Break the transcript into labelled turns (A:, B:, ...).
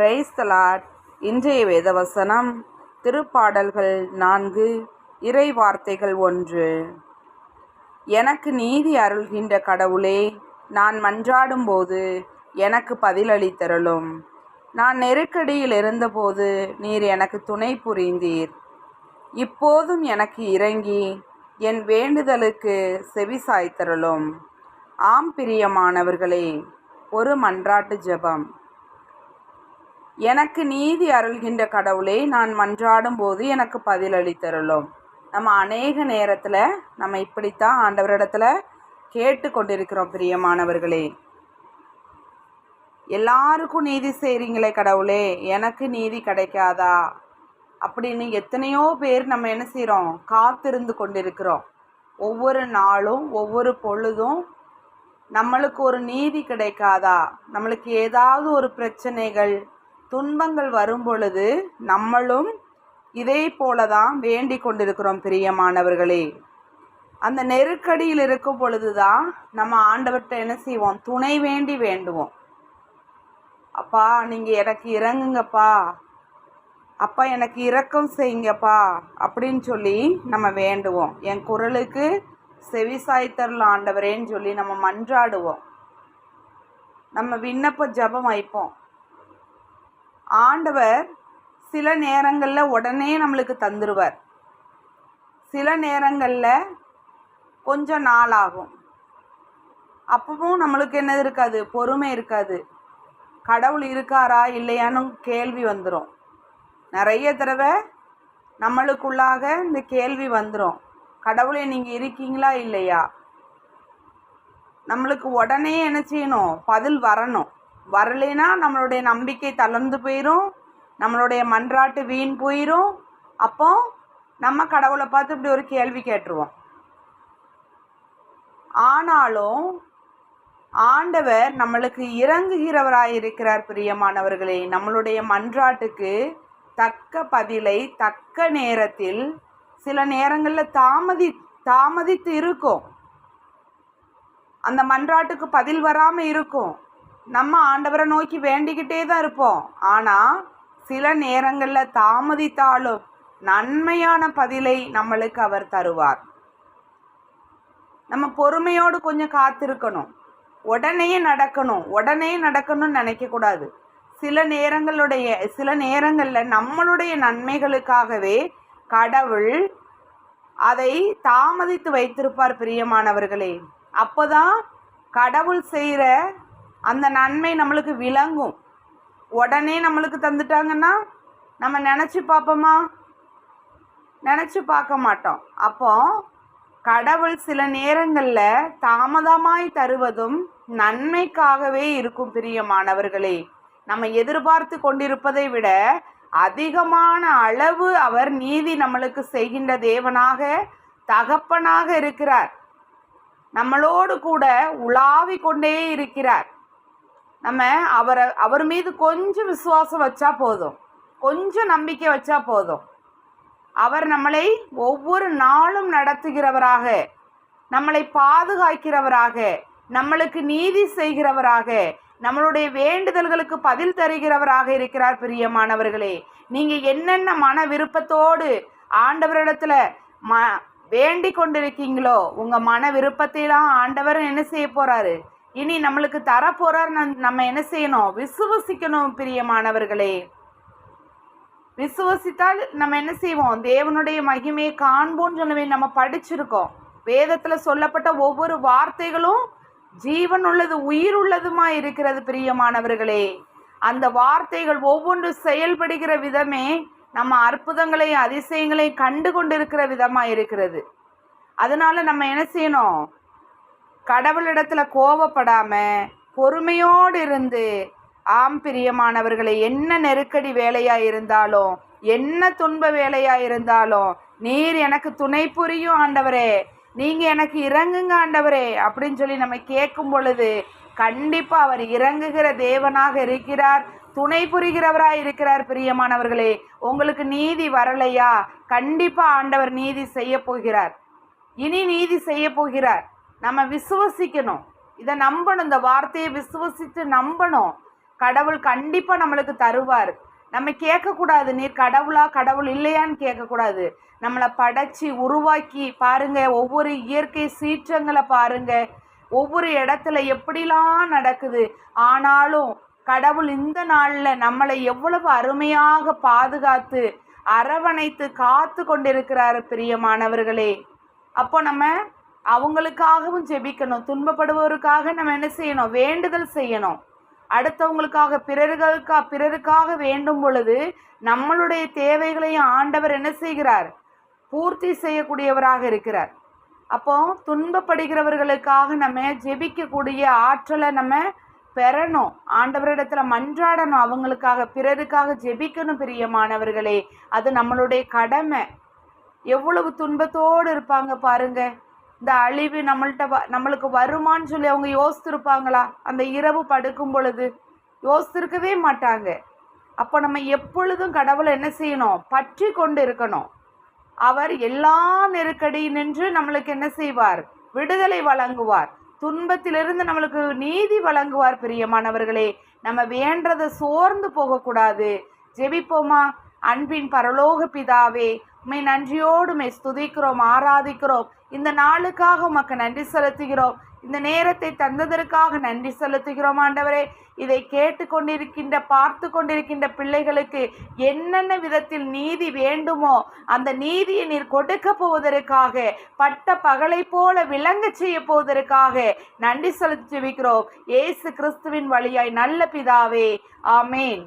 A: Praise the Lord இன்றைய வேதவசனம் திருப்பாடல்கள் நான்கு இறை வார்த்தைகள் ஒன்று. எனக்கு நீதி அருள்கின்ற கடவுளே நான் மன்றாடும்போது எனக்கு பதிலளித்தருளும். நான் நெருக்கடியில் இருந்தபோது நீர் எனக்கு துணை புரிந்தீர். இப்போதும் எனக்கு இறங்கி என் வேண்டுதலுக்கு செவி சாய்த்தருளும். ஆம் பிரியமானவர்களே ஒரு மன்றாட்டு ஜெபம். எனக்கு நீதி அருள்கின்ற கடவுளே நான் மன்றாடும் போது எனக்கு பதிலளித்தருளும். நம்ம அநேக நேரத்தில் நம்ம இப்படித்தான் ஆண்டவரிடத்துல கேட்டு கொண்டிருக்கிறோம் பிரியமானவர்களே. எல்லாருக்கும் நீதி செய்கிறீங்களே கடவுளே எனக்கு நீதி கிடைக்காதா? அப்படின்னு எத்தனையோ பேர் நம்ம என்ன செய்கிறோம் காத்திருந்து கொண்டிருக்கிறோம். ஒவ்வொரு நாளும் ஒவ்வொரு பொழுதும் நம்மளுக்கு ஒரு நீதி கிடைக்காதா? நம்மளுக்கு ஏதாவது ஒரு பிரச்சனைகள் துன்பங்கள் வரும் பொழுது நம்மளும் இதே போல தான் வேண்டி கொண்டிருக்கிறோம் பிரியமானவர்களே. அந்த நெருக்கடியில் இருக்கும் பொழுது தான் நம்ம ஆண்டவர்கிட்ட என்ன செய்வோம்? துணை வேண்டி வேண்டுவோம். அப்பா நீங்கள் எனக்கு இறங்குங்கப்பா. அப்பா எனக்கு இரக்கம் செய்யுங்கப்பா. அப்படின்னு சொல்லி நம்ம வேண்டுவோம். என் குரலுக்கு செவி சாய்த்தரல ஆண்டவரேன்னு சொல்லி நம்ம மன்றாடுவோம். நம்ம விண்ணப்ப ஜெபம் வைப்போம். ஆண்டவர் சில நேரங்களில் உடனே நம்மளுக்கு தந்துடுவார் சில நேரங்களில் கொஞ்சம் நாள் ஆகும். அப்பவும் நம்மளுக்கு என்னது இருக்காது? பொறுமை இருக்காது. கடவுள் இருக்காரா இல்லையான்னு கேள்வி வந்துடும் நிறைய தடவை நம்மளுக்குள்ளாக இந்த கேள்வி வந்துடும் கடவுளே நீங்கள் இருக்கீங்களா இல்லையா? நம்மளுக்கு உடனே என்ன செய்யணும்? பதில் வரணும். வரலைன்னா நம்மளுடைய நம்பிக்கை தளர்ந்து போயிடும் நம்மளுடைய மன்றாட்டு வீண் போயிடும் அப்போ நம்ம கடவுளை பார்த்து இப்படி ஒரு கேள்வி கேட்டுருவோம். ஆனாலும் ஆண்டவர் நம்மளுக்கு இறங்குகிறவராய் இருக்கிறார் பிரியமானவர்களே. நம்மளுடைய மன்றாட்டுக்கு தக்க பதிலை தக்க நேரத்தில் சில நேரங்களில் தாமதி தாமதித்து இருக்கும். அந்த மன்றாட்டுக்கு பதில் வராமல் இருக்கும். நம்ம ஆண்டவரை நோக்கி வேண்டிக்கிட்டே தான் இருப்போம். ஆனால் சில நேரங்களில் தாமதித்தாலும் நன்மையான பதிலை நம்மளுக்கு அவர் தருவார். நம்ம பொறுமையோடு கொஞ்சம் காத்திருக்கணும். உடனே நடக்கணும். உடனே நடக்கணும்னு நினைக்கக்கூடாது. சில நேரங்களுடைய சில நேரங்களில் நம்மளுடைய நன்மைகளுக்காகவே கடவுள் அதை தாமதித்து வைத்திருப்பார் பிரியமானவர்களே. அப்போதான் கடவுள் செய்கிற அந்த நன்மை நம்மளுக்கு விளங்கும். உடனே நம்மளுக்கு தந்துட்டாங்கன்னா நம்ம நினச்சி பார்ப்போமா? நினச்சி பார்க்க மாட்டோம். அப்போ கடவுள் சில நேரங்களில் தாமதமாய் தருவதும் நன்மைக்காகவே இருக்கும் பிரியமானவர்களே. நம்ம எதிர்பார்த்து கொண்டிருப்பதை விட அதிகமான அளவு அவர் நீதி நம்மளுக்கு செய்கின்ற தேவனாக தகப்பனாக இருக்கிறார். நம்மளோடு கூட உலாவி கொண்டே இருக்கிறார். நம்ம அவரை அவர் மீது கொஞ்சம் விசுவாசம் வச்சா போதும். கொஞ்சம் நம்பிக்கை வச்சா போதும். அவர் நம்மளை ஒவ்வொரு நாளும் நடத்துகிறவராக நம்மளை பாதுகாக்கிறவராக நம்மளுக்கு நீதி செய்கிறவராக நம்மளுடைய வேண்டுதல்களுக்கு பதில் தருகிறவராக இருக்கிறார் பிரியமானவர்களே. நீங்க என்னென்ன மன விருப்பத்தோடு ஆண்டவரிடத்துல ம வேண்டி கொண்டிருக்கீங்களோ உங்க மன விருப்பத்தையெல்லாம் ஆண்டவர் என்ன செய்ய போறாரு? இனி நம்மளுக்கு தரப்போறார் நம்ம என்ன செய்யணும்? விசுவசிக்கணும் பிரியமானவர்களே. விசுவசித்தால் நம்ம என்ன செய்வோம்? தேவனுடைய மகிமையை காண்போம்னு சொல்லவே நம்ம படிச்சிருக்கோம். வேதத்தில் சொல்லப்பட்ட ஒவ்வொரு வார்த்தைகளும் ஜீவன் உள்ளது உயிர் உள்ளதுமா இருக்கிறது பிரியமானவர்களே. அந்த வார்த்தைகள் ஒவ்வொன்று செயல்படுகிற விதமே நம்ம அற்புதங்களையும் அதிசயங்களையும் கண்டு கொண்டிருக்கிற விதமா இருக்கிறது. அதனால நம்ம என்ன செய்யணும்? கடவுளிடத்துல கோவப்படாம பொறுமையோடு இருந்து ஆம் பிரியமானவர்களே என்ன நெருக்கடி வேலையா இருந்தாலும் என்ன துன்ப வேலையா இருந்தாலும் நீர் எனக்கு துணை புரியும் ஆண்டவரே. நீங்க எனக்கு இறங்குங்க ஆண்டவரே. அப்படின்னு சொல்லி நம்ம கேட்கும் பொழுது கண்டிப்பா அவர் இறங்குகிற தேவனாக இருக்கிறார் துணை புரிகிறவராய் இருக்கிறார் பிரியமானவர்களே. உங்களுக்கு நீதி வரலையா? கண்டிப்பா ஆண்டவர் நீதி செய்ய போகிறார். இனி நீதி செய்ய போகிறார். நம்ம விசுவசிக்கணும். இதை நம்பணும். இந்த வார்த்தையை விசுவசித்து நம்பணும். கடவுள் கண்டிப்பாக நம்மளுக்கு தருவார். நம்ம கேட்கக்கூடாது நீர் கடவுளா கடவுள் இல்லையான்னு கேட்கக்கூடாது. நம்மளை படைச்சி உருவாக்கி பாருங்க. ஒவ்வொரு இயற்கை சீற்றங்களை பாருங்க. ஒவ்வொரு இடத்துல எப்படிலாம் நடக்குது. ஆனாலும் கடவுள் இந்த நாளில் நம்மளை எவ்வளவு அருமையாக பாதுகாத்து அரவணைத்து காத்து கொண்டிருக்கிறார் பிரியமானவர்களே. அப்போ நம்ம அவங்களுக்காகவும் ஜெபிக்கணும். துன்பப்படுபவருக்காக நம்ம என்ன செய்யணும்? வேண்டுதல் செய்யணும். அடுத்தவங்களுக்காக பிறர்களுக்கா பிறருக்காக வேண்டும் பொழுது நம்மளுடைய தேவைகளையும் ஆண்டவர் என்ன செய்கிறார்? பூர்த்தி செய்யக்கூடியவராக இருக்கிறார். அப்போ துன்பப்படுகிறவர்களுக்காக நம்ம ஜெபிக்கக்கூடிய ஆற்றலை நம்ம பெறணும். ஆண்டவரிடத்துல மன்றாடணும். அவங்களுக்காக பிறருக்காக ஜெபிக்கணும் பிரியமானவர்களே. அது நம்மளுடைய கடமை. எவ்வளவு துன்பத்தோடு இருப்பாங்க பாருங்கள் இந்த அழிவு நம்மள்கிட்ட வ நம்மளுக்கு வருமான்னு சொல்லி அவங்க யோசித்திருப்பாங்களா? அந்த இரவு படுக்கும் பொழுது. யோசித்திருக்கவே மாட்டாங்க. அப்போ நம்ம எப்பொழுதும் கடவுளை என்ன செய்யணும்? பற்றி கொண்டு இருக்கணும். அவர் எல்லா நெருக்கடி நின்று நம்மளுக்கு என்ன செய்வார்? விடுதலை வழங்குவார். துன்பத்திலிருந்து நம்மளுக்கு நீதி வழங்குவார் பிரியமானவர்களே. நம்ம வேண்டதை சோர்ந்து போகக்கூடாது. ஜெபிப்போமா? அன்பின் பரலோக பிதாவே உம்மை நன்றியோடு உம்மை ஸ்துதிக்கிறோம் ஆராதிக்கிறோம். இந்த நாளுக்காக உமக்கு நன்றி செலுத்துகிறோம். இந்த நேரத்தை தந்ததற்காக நன்றி செலுத்துகிறோம் ஆண்டவரே. இதை கேட்டுக்கொண்டிருக்கின்ற பார்த்து கொண்டிருக்கின்ற பிள்ளைகளுக்கு என்னென்ன விதத்தில் நீதி வேண்டுமோ அந்த நீதியை நீர் கொடுக்க போவதற்காக பட்ட பகலை போல விளங்க செய்ய போவதற்காக நன்றி செலுத்தி வைக்கிறோம். இயேசு கிறிஸ்துவின் வழியாய் நல்ல பிதாவே. ஆமேன்.